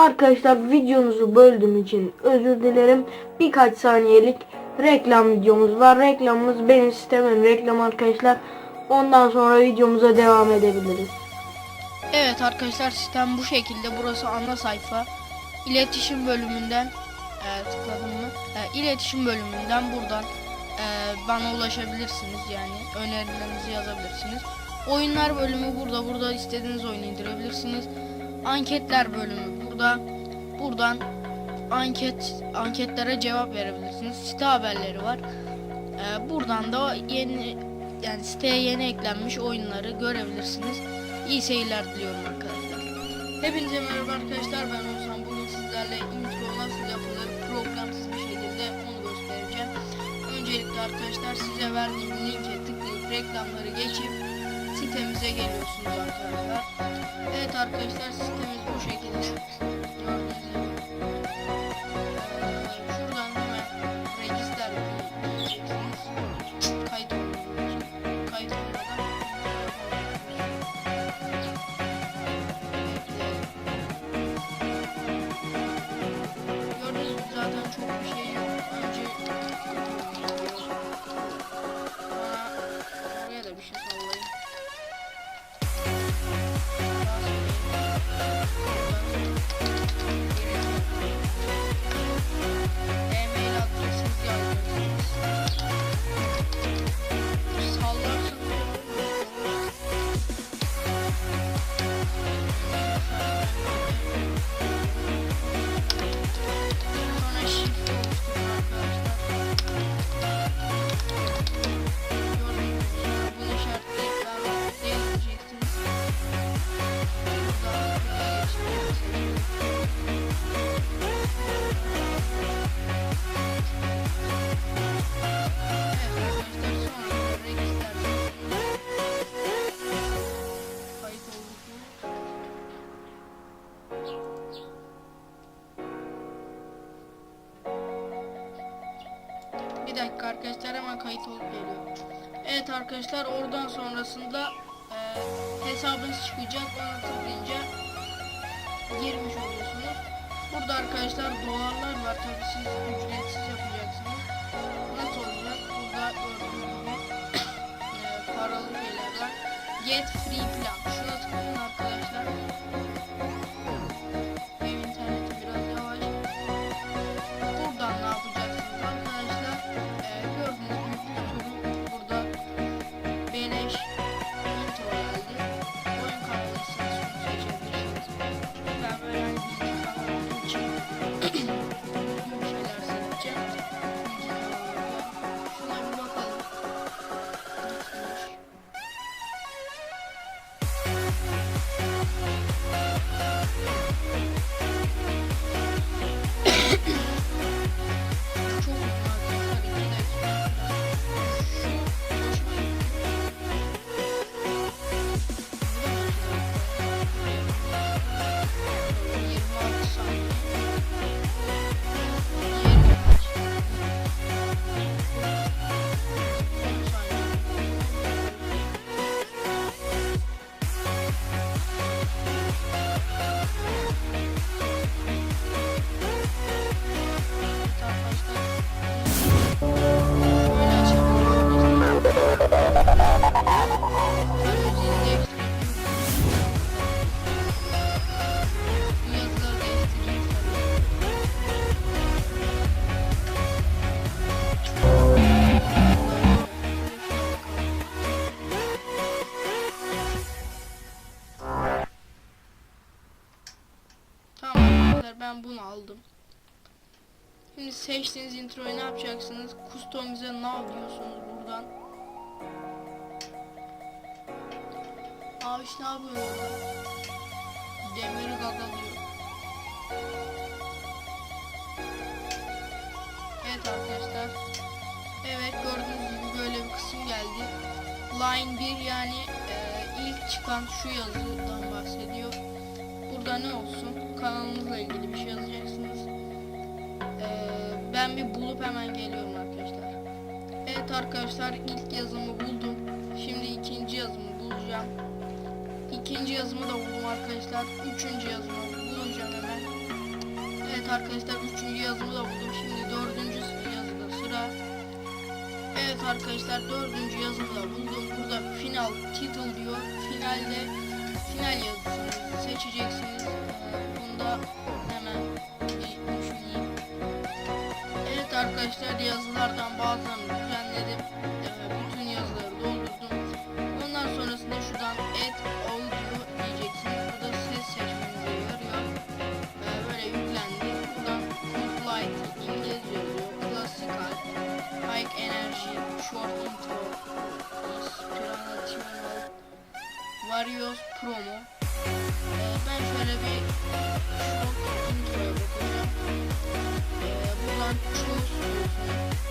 Arkadaşlar videonuzu böldüğüm için özür dilerim. Birkaç saniyelik reklam videomuz var. Reklamımız benim sistemin reklam arkadaşlar. Ondan sonra videomuza devam edebiliriz. Evet arkadaşlar sistem bu şekilde. Burası ana sayfa. İletişim bölümünden e, tıkladım mı? E, iletişim bölümünden buradan e, bana ulaşabilirsiniz yani. Önerilerinizi yazabilirsiniz. Oyunlar bölümü burada. Burada istediğiniz oyunu indirebilirsiniz. Anketler bölümü burada. Buradan anket anketlere cevap verebilirsiniz. Site haberleri var. E, buradan da yeni yani siteye yeni eklenmiş oyunları görebilirsiniz. İyi seyirler diliyorum arkadaşlar. Hepinize merhaba arkadaşlar ben Oğuzhan. Bugün sizlerle intro nasıl yapılır programsız bir şekilde onu göstereceğim. Öncelikle arkadaşlar size verdiğim linke tıklayıp reklamları geçip sitemize geliyorsunuz arkadaşlar. Evet arkadaşlar sitemiz bu şekilde. Şuradan hemen register diyeceksiniz. Kayıt. Sallarsanız Sonra Bir dakika arkadaşlar hemen kayıt olup geliyor. Evet arkadaşlar oradan sonrasında e, hesabınız çıkacak. Ona tıklayınca girmiş oluyorsunuz. Burada arkadaşlar duvarlar var. Tabi siz ücretsiz yapacaksınız. Nasıl olacak? Burada gördüğünüz gibi e, paralı şeyler var. Get free plan. Ben bunu aldım. Şimdi seçtiğiniz introyu ne yapacaksınız? Customize now diyorsunuz buradan. Abi işte ne yapıyor orada? Demiri gagalıyor. Evet arkadaşlar. Evet gördüğünüz gibi böyle bir kısım geldi. Line 1 yani e, ilk çıkan şu yazıdan bahsediyor. Burada ne olsun? Kanalınızla ilgili bir şey yazacaksınız. Ee, ben bir bulup hemen geliyorum arkadaşlar. Evet arkadaşlar ilk yazımı buldum. Şimdi ikinci yazımı bulacağım. İkinci yazımı da buldum arkadaşlar. Üçüncü yazımı bulacağım hemen. arkadaşlar üçüncü yazımı da buldum. Şimdi dördüncü yazıda sıra. Evet arkadaşlar dördüncü yazımı da buldum. Burada final title diyor. Finalde final yazısını seçeceksiniz. Ee, Bunda hemen bir düşüneyim. Evet arkadaşlar yazılardan bazılarını düzenledim. Ee, Bütün Various Promo. Ee, ben şöyle bir Short Intro'ya bakacağım. Ee, buradan Choose diyorsunuz.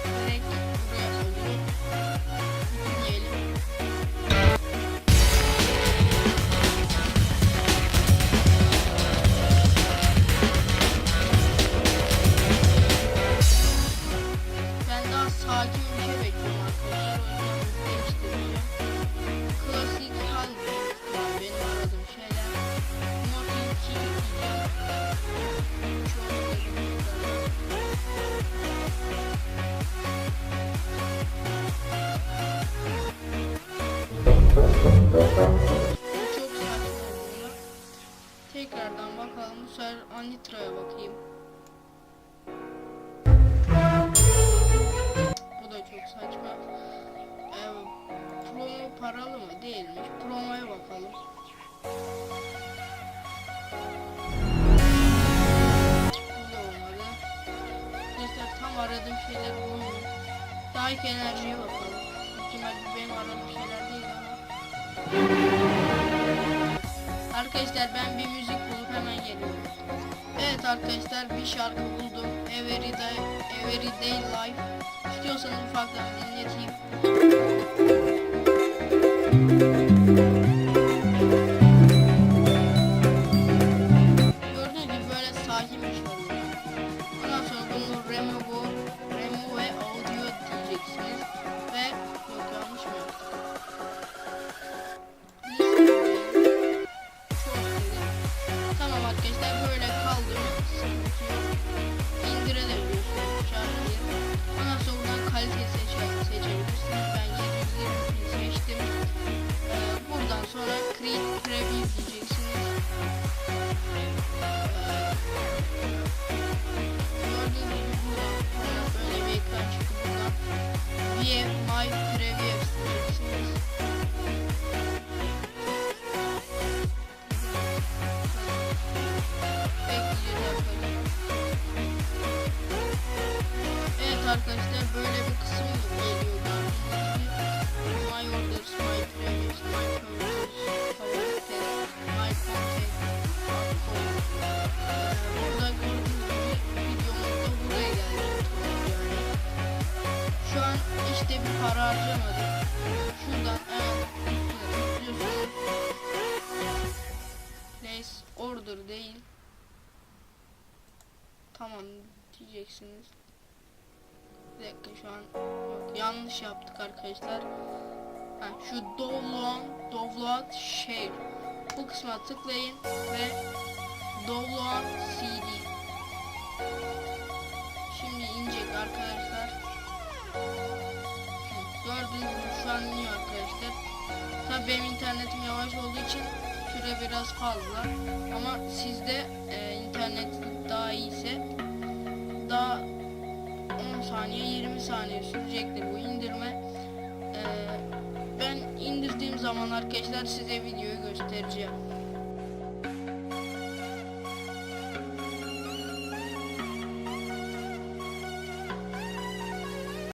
Çok saçma bunlar. Tekrardan bakalım. Bu sefer Anitra'ya bakayım. Bu da çok saçma. Ee, promo paralı mı? Değilmiş. Promoya bakalım. Aradığım şeyler olmuyor. Daha ilk enerjiye bakalım. Arkadaşlar ben bir müzik bulup hemen geliyorum. Evet arkadaşlar bir şarkı buldum. Every Day, Every Day Life. İstiyorsanız ufaktan dinleteyim. Yeah. Para harcamadık. Şuradan hemen. Place order değil. Tamam diyeceksiniz. Bir dakika şu an yanlış yaptık arkadaşlar. Ha, şu download, download share. Bu kısma tıklayın ve download CD. Şimdi inecek arkadaşlar. Hı, Gördüğünüz gibi şu an iniyor arkadaşlar. Tabii benim internetim yavaş olduğu için süre biraz fazla. Ama sizde e, internet daha iyiyse daha 10 saniye 20 saniye sürecektir bu indirme. Ee, ben indirdiğim zaman arkadaşlar size videoyu göstereceğim.